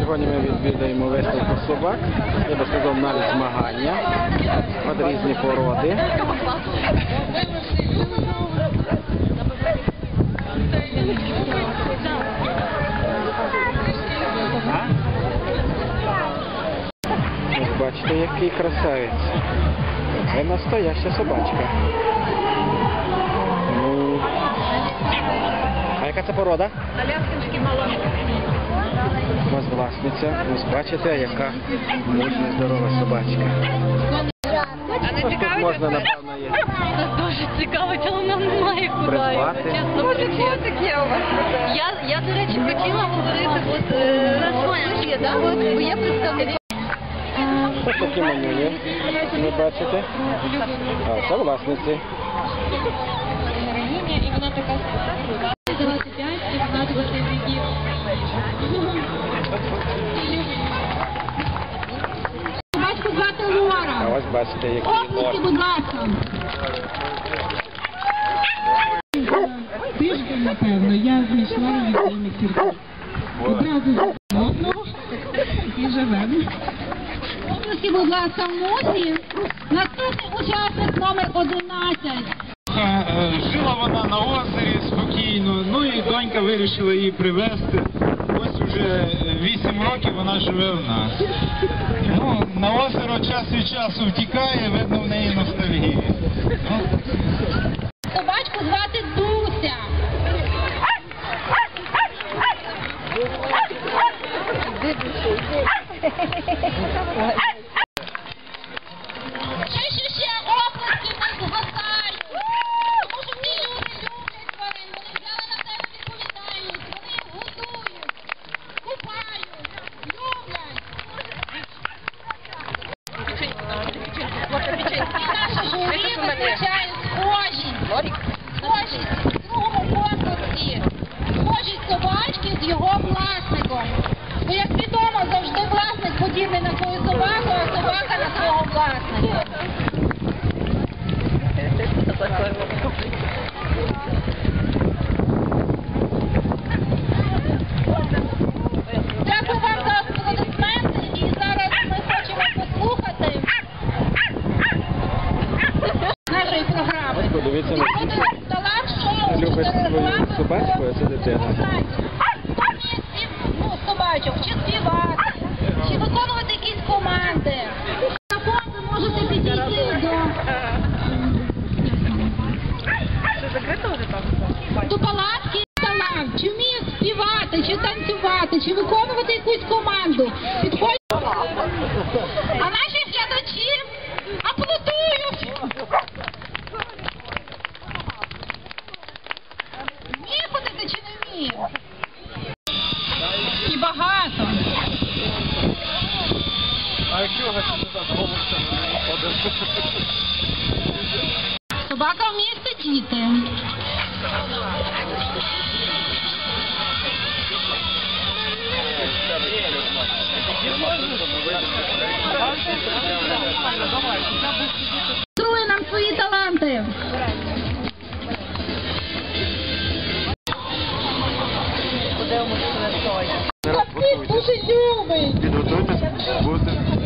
Сьогодні ми відвідаємо виставку собак. Я би сказав навіть змагання. От різні породи. Ось бачите, який красавець. Це настояща собачка. Ну, а яка це порода? Аляскинський малош. Ось власниця. Ось бачите, яка мужня здорова собачка. А не цікавить можна, напевно, є. Нас дуже цікавить, але нам немає куди. Придбати. Чесно, Може, котик є у вас? Я, я, до речі, хотіла говорити, от, е, ви є, да? От, бо є представники. Ось такі манюні. Ви бачите? А це власниці. І вона така 25 і 12 років. Батько звати Лора. А ось бачите, який Оплески, будь ласка. Тиждень, напевно, я знайшла її в день кірку. Одразу одного і живемо. Оплески, будь ласка, Мудрі. Наступний учасник номер 11. Е, Жила вона на озері спокійно, ну і донька вирішила її привезти. Уже 8 років вона живе в нас. Ну, на озеро час від часу втікає, видно в неї ностальгія. Ну, Собачку звати Дуся. Ще, журі визначає схожість. Схожість в другому конкурсі. Схожість собачки з його власником. Бо, як відомо, завжди власник подібний на свою собаку, а собака на свого власника. Подивіться на Любить свою собачку, а це дитина. Ну, собачок, чи співати, чи виконувати якісь команди. Також ви можете підійти до, до палатки талант, чи вміє співати, чи танцювати, чи виконувати якусь команду. А наші глядачі аплодують. Вміє ходити чи не вміє? І багато. А якщо Собака вміє сидіти. Демонструє нам свої таланти. Дуже любить. Підготуйтесь, будете.